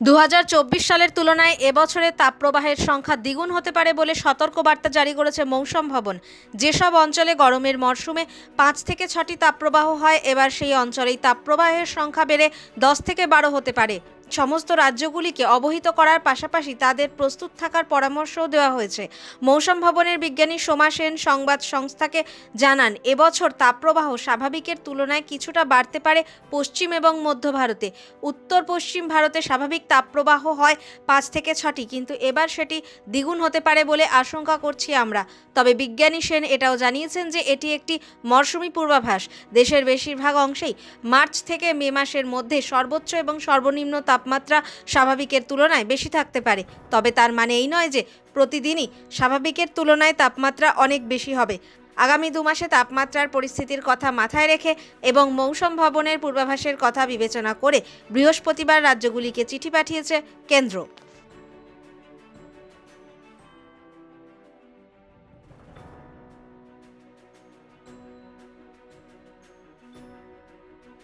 দু হাজার চব্বিশ সালের তুলনায় এবছরে তাপপ্রবাহের সংখ্যা দ্বিগুণ হতে পারে বলে সতর্কবার্তা জারি করেছে মৌসম ভবন। যেসব অঞ্চলে গরমের মরশুমে পাঁচ থেকে ছটি তাপপ্রবাহ হয়, এবার সেই অঞ্চলেই তাপপ্রবাহের সংখ্যা বেড়ে দশ থেকে বারো হতে পারে। সমস্ত রাজ্যগুলিকে অবহিত করার পাশাপাশি তাদের প্রস্তুত থাকার পরামর্শও দেওয়া হয়েছে। মৌসুম ভবনের বিজ্ঞানী সোমা সেন সংবাদ সংস্থাকে জানান, এবছর তাপপ্রবাহ স্বাভাবিকের তুলনায় কিছুটা বাড়তে পারে পশ্চিম এবং মধ্য ভারতে। উত্তর পশ্চিম ভারতে স্বাভাবিক তাপপ্রবাহ হয় পাঁচ থেকে ছটি, কিন্তু এবার সেটি দ্বিগুণ হতে পারে বলে আশঙ্কা করছি আমরা। তবে বিজ্ঞানী সেন এটাও জানিয়েছেন যে এটি একটি মরশুমি পূর্বাভাস। দেশের বেশিরভাগ অংশেই মার্চ থেকে মে মাসের মধ্যে সর্বোচ্চ এবং সর্বনিম্ন তাপমাত্রা স্বাভাবিকের তুলনায় বেশি থাকতে পারে। তবে তার মানে এই নয় যে প্রতিদিনই স্বাভাবিকের তুলনায় তাপমাত্রা অনেক বেশি হবে। আগামী দু মাসে তাপমাত্রার পরিস্থিতির কথা মাথায় রেখে এবং মৌসুম ভবনের পূর্বাভাসের কথা বিবেচনা করে বৃহস্পতিবার রাজ্যগুলিকে চিঠি পাঠিয়েছে কেন্দ্র।